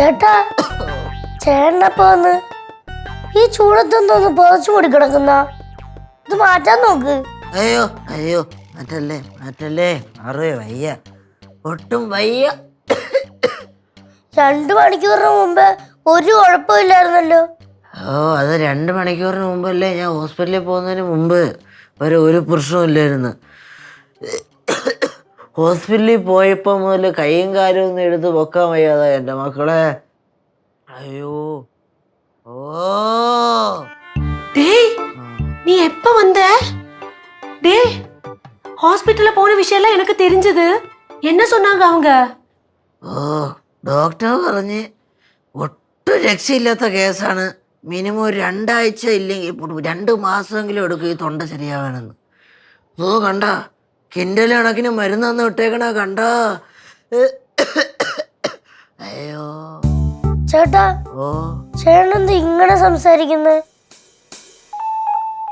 ചേട്ടാ ചേട്ടനപ്പോ വന്ന്? ഈ ചൂടത്തൊന്നും പുതച്ചു കൂടി കിടക്കുന്ന. ഇത് മാറ്റാൻ നോക്ക്. അയ്യോ അയ്യോ മാറ്റല്ലേ മാറ്റല്ലേ. അറിയോ വയ്യ. ഒട്ടും വയ്യ. രണ്ടു മണിക്കൂറിന് മുമ്പ് ഒരു കുഴപ്പമില്ലായിരുന്നല്ലോ. ഓ അത് രണ്ട് മണിക്കൂറിന് മുമ്പല്ലേ ഞാൻ ഹോസ്പിറ്റലിൽ പോകുന്നതിന് മുമ്പ് വരെ ഒരു പ്രശ്നവും ഇല്ലായിരുന്നു. ഹോസ്പിറ്റലിൽ പോയപ്പോൾ മുതൽ കൈയും കാലും ഒന്നും എടുത്ത് പൊക്കാൻ വയ്യാതാ എൻ്റെ മക്കളെ അയ്യോ ഓ டேய் நீ எப்ப வந்த டேய் ஹாஸ்பிட்டல்ல போன விஷயம் எல்லாம் எனக்கு தெரிஞ்சது என்ன சொன்னாங்க அவங்க ഓ ഡോക്ടർ പറഞ്ഞ് ഒട്ടും രക്ഷയില്ലാത്ത കേസാണ് മിനിമം ഒരു രണ്ടാഴ്ച ഇല്ലെങ്കിൽ ഇപ്പോൾ രണ്ട് മാസമെങ്കിലും എടുക്കും ഈ തൊണ്ട ശരിയാവാനെന്ന് ഓ കണ്ട കിൻഡൽ കണക്കിന് മരുന്ന് തന്ന് വിട്ടേക്കണ കണ്ട? അയ്യോ. ചേട്ടാ ഓ. ചേട്ടനെന്ത് ഇങ്ങനെ സംസാരിക്കുന്നത്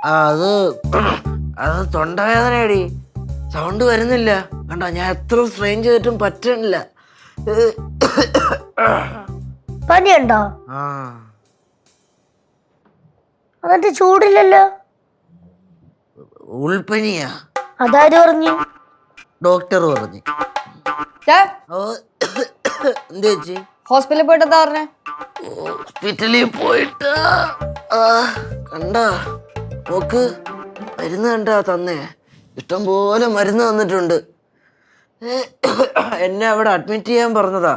ആ അത് അത് തൊണ്ടവേദനയടി. സൗണ്ട് വരുന്നില്ല. കണ്ടോ ഞാൻ എത്ര സ്ട്രെയിൻ ചെയ്തിട്ടും പറ്റണില്ല. പനിയുണ്ടോ? ആ. എന്നിട്ട് ചൂടില്ലല്ലോ? ഉൾപ്പനിയാ. അതാര് പറഞ്ഞു? ഡോക്ടർ പറഞ്ഞു. എന്ത് ചേച്ചി ഹോസ്പിറ്റലിൽ പോയിട്ട് എന്താ പറഞ്ഞേ? ഹോസ്പിറ്റലിൽ പോയിട്ട്. ആ കണ്ടാ. നോക്ക് മരുന്ന് കണ്ടാ തന്നേ. ഇഷ്ടം പോലെ മരുന്ന് തന്നിട്ടുണ്ട്. എന്നെ അവിടെ അഡ്മിറ്റ് ചെയ്യാൻ പറഞ്ഞതാ.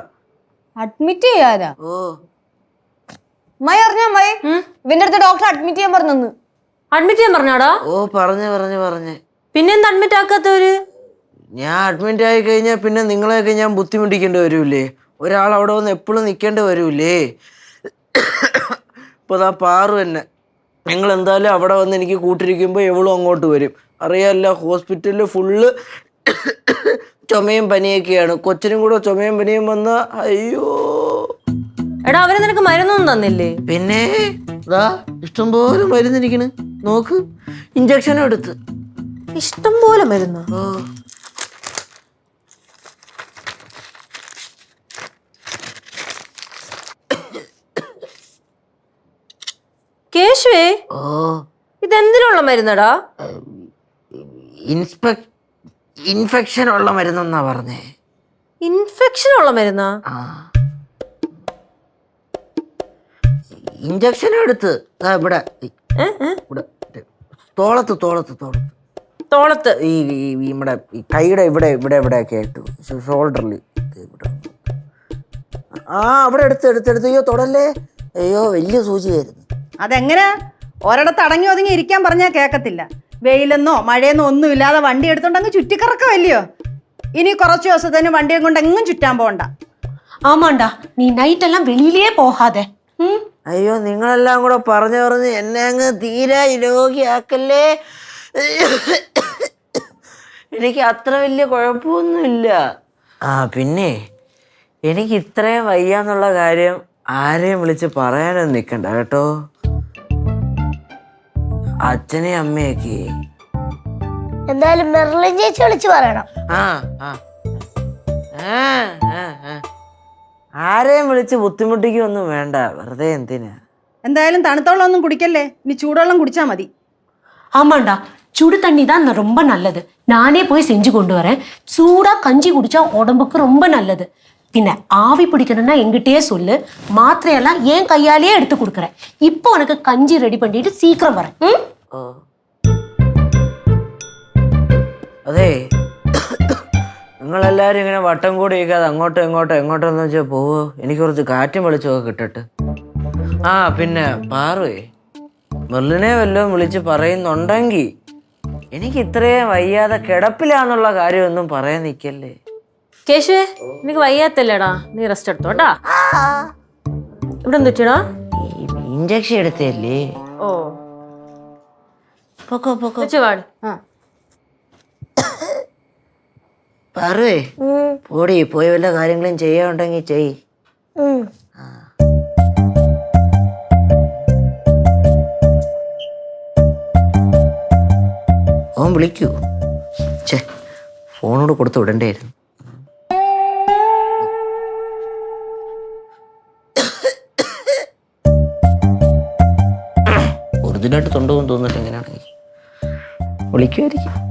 അഡ്മിറ്റ് ചെയ്യാനാ? ഓ. മൈ അറിഞ്ഞ മൈ? ഇവന്റെ അടുത്ത് ഡോക്ടർ അഡ്മിറ്റ് ചെയ്യാൻ പറഞ്ഞു അഡ്മിറ്റ് ചെയ്യാൻ പറഞ്ഞാടാ? ഓ പറഞ്ഞു പറഞ്ഞു പറഞ്ഞു. പിന്നെന്താ അഡ്മിറ്റ് ആക്കാത്തവര്? ഞാൻ അഡ്മിറ്റ് ആയി കഴിഞ്ഞാൽ പിന്നെ നിങ്ങളെയൊക്കെ ഞാൻ ബുദ്ധിമുട്ടിക്കേണ്ടി വരൂലേ ഒരാൾ അവിടെ വന്ന് എപ്പോഴും നിൽക്കേണ്ടി വരൂലേ ഇപ്പോൾ അതാ പാറു തന്നെ. നിങ്ങൾ എന്തായാലും അവിടെ വന്ന് എനിക്ക് കൂട്ടിരിക്കുമ്പോൾ എവളും അങ്ങോട്ട് വരും. അറിയാമല്ല ഹോസ്പിറ്റലിൽ ഫുള്ള് ചുമയും പനിയൊക്കെയാണ്. കൊച്ചിനും കൂടെ ചുമയും പനിയും വന്ന അയ്യോ. എടാ അവർ നിനക്ക് മരുന്നൊന്നും തന്നില്ലേ? പിന്നെ ഇഷ്ടംപോലെ മരുന്നിരിക്കണ് നോക്ക് ഇഞ്ചക്ഷനും എടുത്ത്. ഇഷ്ടം പോലെ മരുന്ന് കേശുവേ ഇതെന്തിനുള്ള മരുന്നടാ? ഇൻസ്പെക് ഇൻഫെക്ഷൻ ഉള്ള മരുന്നെന്നാ പറഞ്ഞേ. ഇൻഫെക്ഷൻ ഉള്ള മരുന്നാ ഇഞ്ചക്ഷൻ എടുത്ത്? ഇവിടെ. തോളത്ത് തോളത്ത് തോളത്ത്. തോളത്ത് ഈ നമ്മുടെ ഈ കൈയുടെ ഇവിടെ ഇവിടെ ഇവിടെ ഒക്കെ ആയിട്ട് ഷോൾഡറിൽ ഇവിടെ. ആ അവിടെ എടുത്ത് എടുത്തെടുത്ത് അയ്യോ തൊടല്ലേ? അയ്യോ വലിയ സൂചിയായിരുന്നു. അതെങ്ങനെ? ഒരിടത്ത് അടങ്ങി ഒതുങ്ങി ഇരിക്കാൻ പറഞ്ഞാൽ കേൾക്കത്തില്ല വെയിലെന്നോ മഴയെന്നോ ഒന്നും ഇല്ലാതെ വണ്ടി എടുത്തോണ്ട് അങ്ങ് ചുറ്റിക്കറക്കമല്ലയോ ഇനി കുറച്ച് ദിവസത്തേന് വണ്ടിയും കൊണ്ട് എങ്ങും ചുറ്റാൻ പോകണ്ട ആമാണ്ട നീ നൈറ്റ് എല്ലാം വെളിയിലേ പോകാതെ? അയ്യോ നിങ്ങളെല്ലാം കൂടെ പറഞ്ഞു പറഞ്ഞ് എന്നെ അങ്ങ് തീരെ രോഗിയാക്കല്ലേ? എനിക്ക് അത്ര വലിയ കുഴപ്പമൊന്നുമില്ല. ആ പിന്നെ എനിക്ക് ഇത്രയും വയ്യാന്നുള്ള കാര്യം ആരെയും വിളിച്ച് പറയാനൊന്നും നിൽക്കണ്ട കേട്ടോ. അച്ഛനെയും അമ്മയൊക്കെ. എന്തായാലും ചേച്ചി വിളിച്ചു പറയണം. ആ ആ. ആ, ആ, ആരെയും വിളിച്ച് ബുദ്ധിമുട്ടിക്കൊന്നും വേണ്ട. വെറുതെ എന്തിനാ? എന്തായാലും തണുത്ത വെള്ളം ഒന്നും കുടിക്കല്ലേ? ഇനി ചൂടുവെള്ളം കുടിച്ചാ മതി. അമ്മണ്ട சுடு தண்ணி தான் ந- ரொம்ப நல்லது நானே போய் செஞ்சு கொண்டு வரேன் சூடா கஞ்சி குடிச்சா உடம்புக்கு ரொம்ப நல்லது பின்ன ஆவி பிடிக்கணும்னா எங்கிட்டயே சொல்லு மாத்திரையெல்லாம் என் கையாலேயே எடுத்து கொடுக்குறேன் இப்போ உனக்கு கஞ்சி ரெடி பண்ணிட்டு சீக்கிரம் வரேன் ம்? ഓ അതെ നിങ്ങളെല്ലാരും ഇങ്ങനെ വട്ടം കൂടി ഇരിക്കാതെ അങ്ങോട്ടോ ഇങ്ങോട്ടോ എങ്ങോട്ടോന്ന് വെച്ചാൽ പോവോ എനിക്ക് കുറച്ച് കാറ്റും വെളിച്ചമൊക്കെ കിട്ടട്ടെ ആ പിന്നെ പാറുവേ മെർലിനെ വല്ലതും വിളിച്ച് പറയുന്നുണ്ടെങ്കിൽ എനിക്ക് ഇത്രയും വയ്യാതെ കിടപ്പിലാന്നുള്ള കാര്യമൊന്നും പറയാൻ നിൽക്കല്ലേ കേശുവേ നിനക്ക് വയ്യാത്തല്ലേടാ? നീ റെസ്റ്റ് എടുത്തോട്ടാ ഇവിടെ എന്തിട്ടാ ഈ ഇഞ്ചക്ഷൻ എടുത്തല്ലേ ഓ. പൊക്കോ പൊക്കോ. പറേ പോടി പോയി വല്ല കാര്യങ്ങളും ചെയ്യാനുണ്ടെങ്കിൽ ചെയ്. അവൻ വിളിക്കൂ. ചേ ഫോണോട് കൊടുത്ത് വിടണ്ടായിരുന്നു. ഒറിജിനായിട്ട് തൊണ്ടുപോകും തോന്നിട്ട് എങ്ങനെയാണെങ്കിൽ വിളിക്കുമായിരിക്കും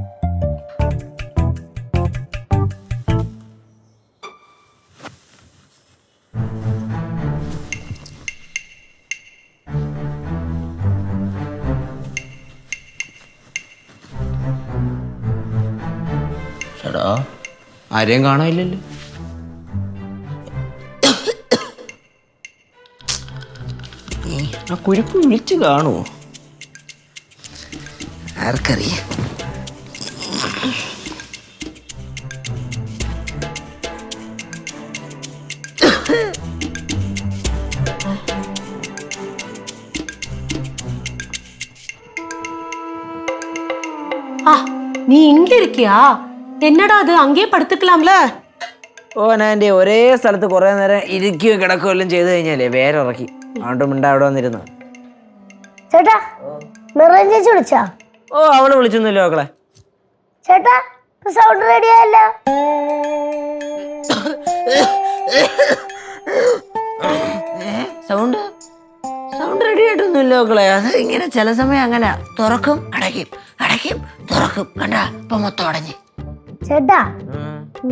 ചേടാ ആരെയും കാണാനില്ലല്ലോ ആ കുരിപ്പ് വിളിച്ചു കാണുമോ ആർക്കറിയാം ஆ நீ இங்க இருக்கியா என்னடா அது அங்கேயே படுத்துக்கலாம்ல ഓ ഞാൻ ഒരേ സ്ഥലത്ത് കുറേ നേരം ഇരിക്കുകയോ കിടക്കുകയോ എല്ലാം ചെയ്ത് കഴിഞ്ഞാലേ വേറെ ഇറക്കി അതുകൊണ്ട് മിണ്ട അവിടെ വന്നിരുന്നു ചേട്ടാ മെറൈൻ ചേച്ചി വിളിച്ചാ ഓ അവള് വിളിച്ചൊന്നുമില്ല മക്കളെ ചേട്ടാ സൗണ്ട് റെഡി ആയല്ല സൗണ്ട് സൗണ്ട് റെഡി ആയിട്ടൊന്നുമില്ല മക്കളെ അത് ഇങ്ങനെ ചില സമയം അങ്ങനെ തുറക്കും അടയ്ക്കും അടയ്ക്കും തുറക്കും കണ്ട ഇപ്പൊ മൊത്തം അടഞ്ഞ് ചേട്ടാ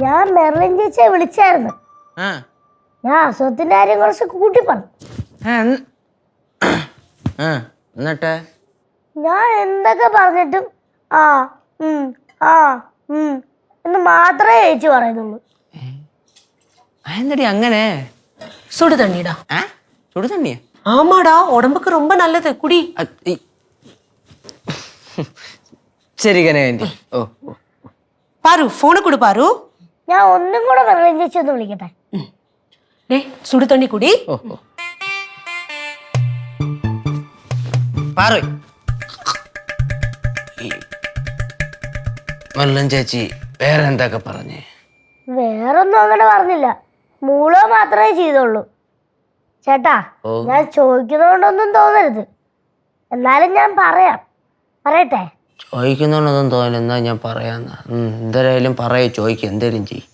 ഞാൻ മെർലിൻ ചേച്ചിയെ വിളിച്ചായിരുന്നു ആ ഞാൻ അസുഖത്തിന്റെ കാര്യം കുറച്ച് കൂട്ടി പറഞ്ഞു ആ, എന്ന്- ആ എന്നിട്ട് ഞാൻ എന്തൊക്കെ പറഞ്ഞിട്ടും ആ ഉം, ആ ഉം എന്ന് മാത്രമേ ചേച്ചി പറയുന്നുള്ളൂ എന്തടി അങ്ങനെ சுடு தண்ணிடா ആ ചുടു തണ്ണിയാ ஆமாடா உடம்புக்கு ரொம்ப நல்லது குடி അത് ഈ- ശരി പാരു ഫോണ് കൊടു പാരു ഞാൻ ഒന്നും കൂടെ പറഞ്ഞു ചേച്ചി ഒന്ന് വിളിക്കട്ടെ? ഡേ സുടുതണ്ണി കൂടി. പാറു. മല്ലൻ ചേച്ചി വേറെ എന്തൊക്കെ പറഞ്ഞേ? വേറൊന്നും അങ്ങനെ പറഞ്ഞില്ല. മൂളോ മാത്രമേ ചെയ്തുള്ളൂ. ചേട്ടാ ഞാൻ ചോദിക്കുന്നതുകൊണ്ടൊന്നും തോന്നരുത്. എന്നാലും ഞാൻ പറയാം. പറയട്ടെ? ചോദിക്കുന്നോണ്ടൊന്നും തോന്നില്ല. എന്നാ ഞാൻ പറയാന്ന്. എന്തായാലും പറയൂ ചോദിക്കുക എന്തേലും ചെയ്യും.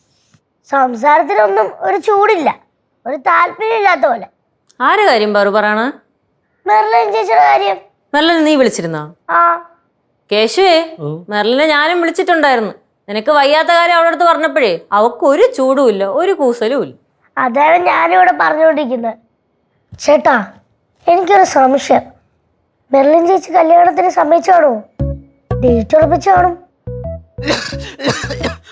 സംസാരത്തിനൊന്നും ഒരു ചൂടില്ല. ഒരു താല്പര്യം ഇല്ലാത്ത പോലെ. ആര് കാര്യം പറ പറയണ? മെർലിൻ ചേച്ചിയുടെ കാര്യം. മെർലിനെ നീ വിളിച്ചിരുന്നോ? ആ. കേശുവേ മെർലിനെ ഞാനും വിളിച്ചിട്ടുണ്ടായിരുന്നു. നിനക്ക് വയ്യാത്ത കാര്യം അവളുടെ അടുത്ത് പറഞ്ഞപ്പോഴേ അവക്ക് ഒരു ചൂടും ഇല്ല ഒരു കൂസലും ഇല്ല. അതാണ് ഞാനിവിടെ പറഞ്ഞുകൊണ്ടിരിക്കുന്നത് ചേട്ടാ എനിക്കൊരു സംശയം. മെർലിൻ ചേച്ചി കല്യാണത്തിന് സമ്മതിച്ചാണോ? ഡേറ്റ് ഉറപ്പിച്ചാണോ